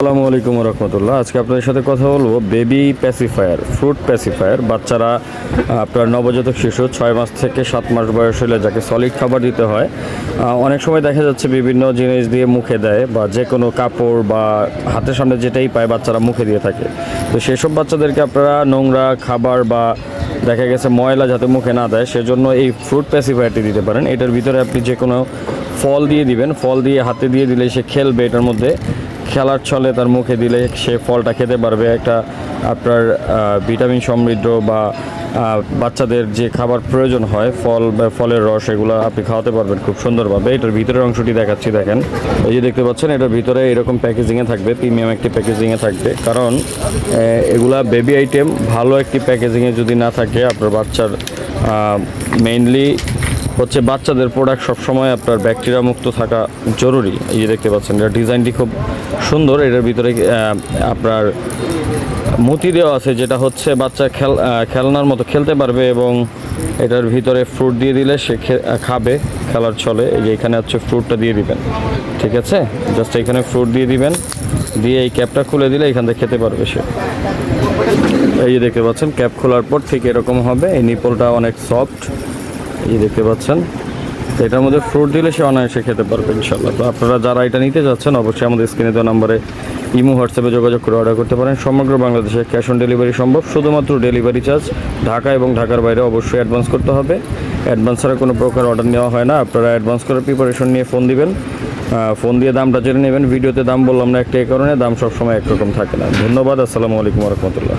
আসসালামু আলাইকুম রহমতুল্লাহ। আজকে আপনাদের সাথে কথা বলব বেবি প্যাসিফায়ার, ফ্রুট প্যাসিফায়ার। বাচ্চারা আপনার নবজাতক শিশু, ছয় মাস থেকে সাত মাস বয়স হলে যাকে সলিড খাবার দিতে হয় অনেক সময় দেখা যাচ্ছে বিভিন্ন জিনিস দিয়ে মুখে দেয় বা যে কোনো কাপড় বা হাতের সামনে যেটাই পায় বাচ্চারা মুখে দিয়ে থাকে। তো সেসব বাচ্চাদেরকে আপনারা নোংরা খাবার বা দেখা গেছে ময়লা যাতে মুখে না দেয়, সেজন্য এই ফ্রুট প্যাসিফায়ারটি দিতে পারেন। এটার ভিতরে আপনি যে কোনো ফল দিয়ে দিবেন। ফল দিয়ে হাতে দিয়ে দিলে সে খেলবে এটার মধ্যে। খেলার ছলে তার মুখে দিলে সে ফলটা খেতে পারবে। একটা আপনার ভিটামিন সমৃদ্ধ বা বাচ্চাদের যে খাবার প্রয়োজন হয়, ফল বা ফলের রস, এগুলো আপনি খাওয়াতে পারবেন খুব সুন্দরভাবে। এটার ভিতরের অংশটি দেখাচ্ছি, দেখেন। এই যে দেখতে পাচ্ছেন, এটার ভিতরে এরকম প্যাকেজিংয়ে থাকবে প্রিমিয়াম একটি প্যাকেজিংয়ে থাকবে। কারণ এগুলা বেবি আইটেম ভালো একটি প্যাকেজিংয়ে যদি না থাকে, আপনার বাচ্চার মেইনলি হচ্ছে বাচ্চাদের প্রোডাক্ট সবসময় আপনার ব্যাকটেরিয়া মুক্ত থাকা জরুরি। এই যে দেখতে পাচ্ছেন এটা ডিজাইনটি খুব সুন্দর। এটার ভিতরে আপনার মতি দেওয়া আছে যেটা হচ্ছে বাচ্চা খেল খেলনার মতো খেলতে পারবে এবং এটার ভিতরে ফ্রুট দিয়ে দিলে সে খাবে, খেলার ছলে। এই যে এখানে হচ্ছে ফ্রুটটা দিয়ে দিবেন, ঠিক আছে? জাস্ট এখানে ফ্রুট দিয়ে দিবেন, দিয়ে এই ক্যাপটা খুলে দিলে এখান থেকে খেতে পারবে সে। এই যে দেখতে পাচ্ছেন ক্যাপ খোলার পর ঠিক এরকম হবে। এই নিপলটা অনেক সফট এই দেখতে পাচ্ছেন। এটার মধ্যে ফ্রুট দিলে সে অনায়াসে খেতে পারবে ইনশাল্লাহ তো আপনারা যারা এটা নিতে যাচ্ছেন, অবশ্যই আমাদের স্ক্রিনে দেওয়া নাম্বারে ইমো হোয়াটসঅ্যাপে যোগাযোগ করে অর্ডার করতে পারেন। সমগ্র বাংলাদেশে ক্যাশ অন ডেলিভারি সম্ভব। শুধুমাত্র ডেলিভারি চার্জ ঢাকা এবং ঢাকার বাইরে অবশ্যই অ্যাডভান্স করতে হবে। অ্যাডভান্স ছাড়া কোনো প্রকার অর্ডার নেওয়া হয় না। আপনারা অ্যাডভান্স করে প্রিপারেশন নিয়ে ফোন দিবেন। ফোন দিয়ে দামটা জেনে নেবেন। ভিডিওতে দাম বললাম না একটা এই কারণে। দাম সবসময় একরকম থাকে না। ধন্যবাদ। আসসালামু আলাইকুম রহমতুল্লাহ।